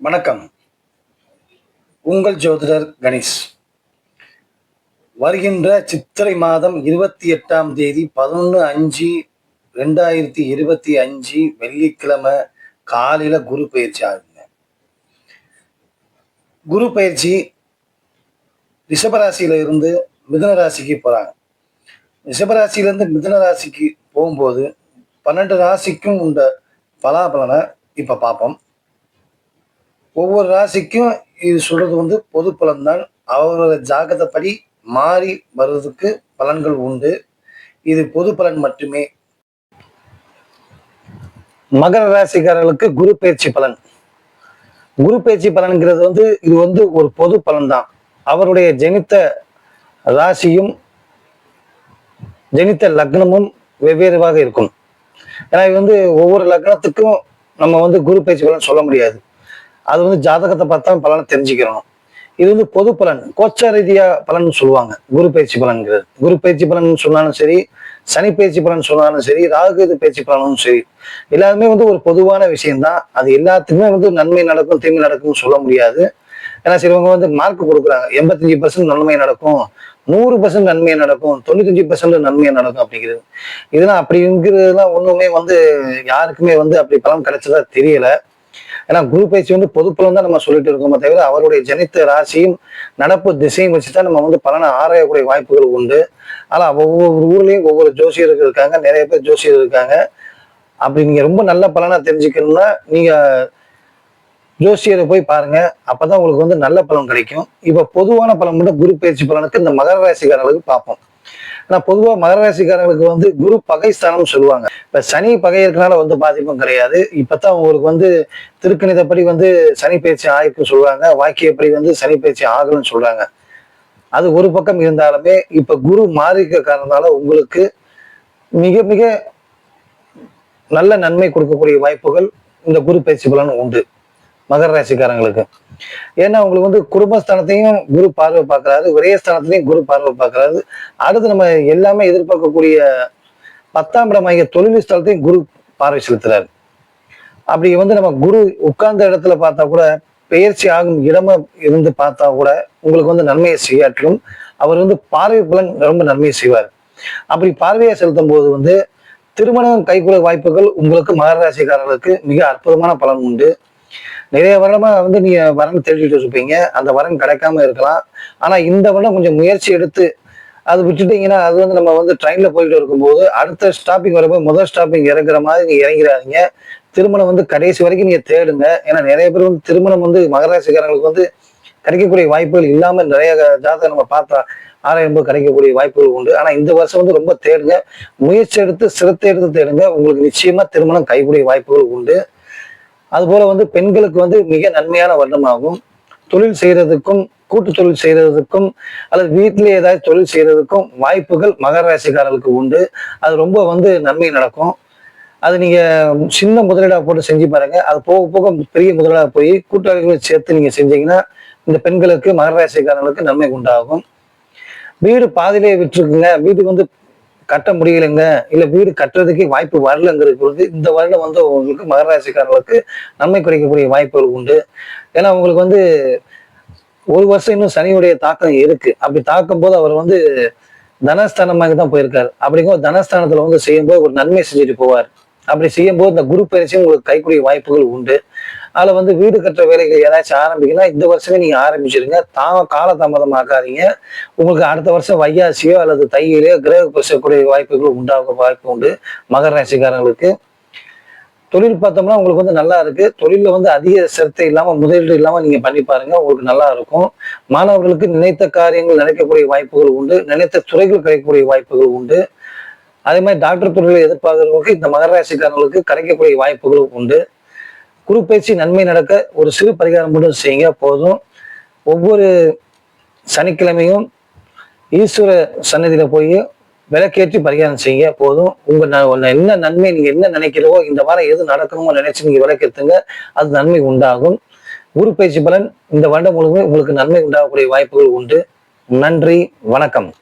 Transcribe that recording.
வணக்கம். உங்கள் ஜோதிடர் கணேஷ். வருகின்ற சித்திரை மாதம் இருபத்தி எட்டாம் தேதி பதினொன்று அஞ்சு ரெண்டாயிரத்தி இருபத்தி அஞ்சு வெள்ளிக்கிழமை காலையில் குரு பயிற்சி ஆகுங்க குரு பயிற்சி ரிஷபராசியில இருந்து மிதுன ராசிக்கு போகிறாங்க ரிஷபராசியிலேருந்து மிதுன ராசிக்கு போகும்போது பன்னெண்டு ராசிக்கும் உண்ட பலாபலனை இப்போ பார்ப்போம். ஒவ்வொரு ராசிக்கும் இது சொல்றது வந்து பொது பலன்தான். அவரோட ஜாககப்படி மாறி வர்றதுக்கு பலன்கள் உண்டு. இது பொது பலன் மட்டுமே. மகர ராசிக்காரர்களுக்கு குரு பயிற்சி பலன். குரு பயிற்சி பலன்கிறது வந்து இது வந்து ஒரு பொது பலன் தான் அவருடைய ஜெனித்த ராசியும் ஜெனித்த லக்னமும் வெவ்வேறுவாக இருக்கும். ஏன்னா இது வந்து ஒவ்வொரு லக்னத்துக்கும் நம்ம வந்து குரு பயிற்சி பலன் சொல்ல முடியாது. அது வந்து ஜாதகத்தை பார்த்தா பலனை தெரிஞ்சுக்கிறோம் இது வந்து பொது பலன். கோச்ச ரீதியா பலன் சொல்லுவாங்க. குரு பயிற்சி பலன்கிறது. குரு பயிற்சி பலன் சொன்னாலும் சரி சனி பயிற்சி பலன் சொன்னாலும் சரி ராகுகேது பயிற்சி பலனும் சரி எல்லாருமே வந்து ஒரு பொதுவான விஷயம்தான். அது எல்லாத்துக்குமே வந்து நன்மை நடக்கும் தீமை நடக்கும்னு சொல்ல முடியாது. ஏன்னா சிலவங்க வந்து மார்க் கொடுக்குறாங்க. எண்பத்தஞ்சு பர்சன்ட் நன்மை நடக்கும் நூறு பர்சன்ட் நன்மையை நடக்கும் தொண்ணூத்தஞ்சு பர்சன்ட் நன்மையை நடக்கும் அப்படிங்கிறது. இதெல்லாம் அப்படிங்கிறதுலாம் ஒண்ணுமே வந்து யாருக்குமே வந்து அப்படி பலன் கிடைச்சதா தெரியல. ஏன்னா குரு பயிற்சி வந்து பொது தான் நம்ம சொல்லிட்டு இருக்கோமே தவிர அவருடைய ஜனித்த ராசியும் நடப்பு திசையும் வச்சு தான் நம்ம வந்து பலனை ஆராயக்கூடிய வாய்ப்புகள் உண்டு. ஆனால் ஒவ்வொரு ஊர்லயும் ஒவ்வொரு ஜோசியர்கள் இருக்காங்க நிறைய பேர் ஜோசியர் இருக்காங்க. அப்படி நீங்க ரொம்ப நல்ல பலனா தெரிஞ்சுக்கணும்னா நீங்க ஜோசியரை போய் பாருங்க. அப்பதான் உங்களுக்கு வந்து நல்ல பலன் கிடைக்கும். இப்ப பொதுவான பலன் மட்டும் குரு பயிற்சி பலனுக்கு இந்த மகர ராசிக்காரர்களுக்கு பார்ப்போம். ஆனா பொதுவா மகராசிக்காரங்களுக்கு வந்து குரு பகைஸ்தானம் சொல்லுவாங்க. இப்ப சனி பகை இருக்கனால வந்து பாதிப்பும் கிடையாது. இப்பதான் உங்களுக்கு வந்து திருக்கணிதப்படி வந்து சனி பயிற்சி ஆயிருக்கு சொல்றாங்க. வாக்கியப்படி வந்து சனி பயிற்சி ஆகலன்னு சொல்றாங்க. அது ஒரு பக்கம் இருந்தாலுமே இப்ப குரு மாறிக்க காரணத்தால உங்களுக்கு மிக மிக நல்ல நன்மை கொடுக்கக்கூடிய வாய்ப்புகள் இந்த குரு பயிற்சி பலன் உண்டு. மகர ராசிக்காரங்களுக்கு. ஏன்னா உங்களுக்கு வந்து குடும்பஸ்தானத்தையும் குரு பார்வை பார்க்கறாரு ஒரே ஸ்தானத்திலையும் குரு பார்வை பார்க்கறாரு. அடுத்து நம்ம எல்லாமே எதிர்பார்க்கக்கூடிய பத்தாம் இடமாகிய தொழில் ஸ்தலத்தையும் குரு பார்வை செலுத்துறாரு. அப்படி வந்து நம்ம குரு உட்கார்ந்த இடத்துல பார்த்தா கூட பெயர்ச்சி ஆகும் இடமா இருந்து பார்த்தா கூட உங்களுக்கு வந்து நன்மையை செய்யாற்றும் அவர் வந்து பார்வை பலன் ரொம்ப நன்மையை செய்வார். அப்படி பார்வையை செலுத்தும் போது வந்து திருமணம் கைகூட வாய்ப்புகள் உங்களுக்கு மகராசிக்காரர்களுக்கு மிக அற்புதமான பலன் உண்டு. நிறைய வருடமா வந்து நீங்க வரன் தேடிட்டு இருப்பீங்க. அந்த வரன் கிடைக்காம இருக்கலாம். ஆனா இந்த வருடம் கொஞ்சம் முயற்சி எடுத்து அது விட்டுட்டீங்கன்னா அது வந்து நம்ம வந்து ட்ரெயின்ல போயிட்டு இருக்கும்போது அடுத்த ஸ்டாப்பிங் வரப்போ முதல் ஸ்டாப்பிங் இறங்குற மாதிரி நீங்க இறங்கிறாதீங்க திருமணம் வந்து கடைசி வரைக்கும் நீங்க தேடுங்க. ஏன்னா நிறைய பேர் வந்து திருமணம் வந்து மகராசிக்காரங்களுக்கு வந்து கிடைக்கக்கூடிய வாய்ப்புகள் இல்லாம நிறைய ஜாதகம் நம்ம பார்த்தா ஆராயும்போது கிடைக்கக்கூடிய வாய்ப்புகள் உண்டு. ஆனா இந்த வருஷம் வந்து ரொம்ப தேடுங்க. முயற்சி எடுத்து சிரத்தை எடுத்து தேடுங்க. உங்களுக்கு நிச்சயமா திருமணம் கைக்கூடிய வாய்ப்புகள் உண்டு. அதுபோல வந்து பெண்களுக்கு வந்து மிக நன்மையான வருடமாகும் தொழில் செய்யறதுக்கும் கூட்டு தொழில் செய்யறதுக்கும் அல்லது வீட்டிலே ஏதாவது தொழில் செய்யறதுக்கும் வாய்ப்புகள் மகர ராசிக்காரர்களுக்கு உண்டு. அது ரொம்ப வந்து நன்மை நடக்கும். அது நீங்க சின்ன முதலீடா போட்டு செஞ்சு பாருங்க. அது போக போக பெரிய முதலீடா போய் கூட்டாளிகளை சேர்த்து நீங்க செஞ்சீங்கன்னா இந்த பெண்களுக்கு மகர ராசிக்காரர்களுக்கு நன்மை உண்டாகும். வீடு பாதிலே விட்டுருக்குங்க. வீடு வந்து கட்ட முடியலைங்க இல்ல வீடு கட்டுறதுக்கே வாய்ப்பு வரலங்கிறது பொழுது இந்த வருடம் வந்து உங்களுக்கு மகராசிக்காரர்களுக்கு நன்மை குறைக்கக்கூடிய வாய்ப்புகள் உண்டு. ஏன்னா உங்களுக்கு வந்து ஒரு வருஷம் இன்னும் சனியுடைய தாக்கம் இருக்கு. அப்படி தாக்கும் போது அவர் வந்து தனஸ்தானமாக தான் போயிருக்காரு. அப்படிங்கும் தனஸ்தானத்துல வந்து செய்யும்போது ஒரு நன்மை செஞ்சுட்டு போவார். அப்படி செய்யும்போது இந்த குரு பயிற்சியும் உங்களுக்கு கைக்கூடிய வாய்ப்புகள் உண்டு. அதில் வந்து வீடு கட்டுற வேலைகள் ஏதாச்சும் ஆரம்பிக்கலாம் இந்த வருஷமே நீங்கள் ஆரம்பிச்சிருங்க. தா காலதாமதம் ஆக்காதீங்க உங்களுக்கு அடுத்த வருஷம் வையாசியோ அல்லது தையிலையோ கிரக பிரசக்கூடிய வாய்ப்புகள் உண்டாக வாய்ப்பு உண்டு. மகர ராசிக்காரங்களுக்கு. தொழில் பார்த்தோம்னா உங்களுக்கு வந்து நல்லா இருக்கு. தொழிலில் வந்து அதிக சிரத்தை இல்லாமல் முதலீடு இல்லாமல் நீங்கள் பண்ணி பாருங்க. உங்களுக்கு நல்லா இருக்கும். மாணவர்களுக்கு நினைத்த காரியங்கள் நினைக்கக்கூடிய வாய்ப்புகள் உண்டு. நினைத்த துறைகள் கிடைக்கக்கூடிய வாய்ப்புகள் உண்டு. அதே மாதிரி டாக்டர் துறையில் எதிர்பார்க்கிறவங்களுக்கு இந்த மகராசிக்காரங்களுக்கு கிடைக்கக்கூடிய வாய்ப்புகளும் உண்டு. குரு பயிற்சி நன்மை நடக்க ஒரு சிறு பரிகாரம் மட்டும் செய்யுங்க போதும். ஒவ்வொரு சனிக்கிழமையும் ஈஸ்வர சன்னதியில போய் விளக்கேற்றி பரிகாரம் செய்யுங்க போதும். உங்க ந- என்ன நன்மை நீங்க என்ன நினைக்கிறவோ இந்த வாரம் எது நடக்கணுமோ நினைச்சு நீங்க விளக்கேற்றுங்க அது நன்மை உண்டாகும். குரு பயிற்சி பலன் இந்த வருடம் முழுவதும் உங்களுக்கு நன்மை உண்டாகக்கூடிய வாய்ப்புகள் உண்டு. நன்றி வணக்கம்.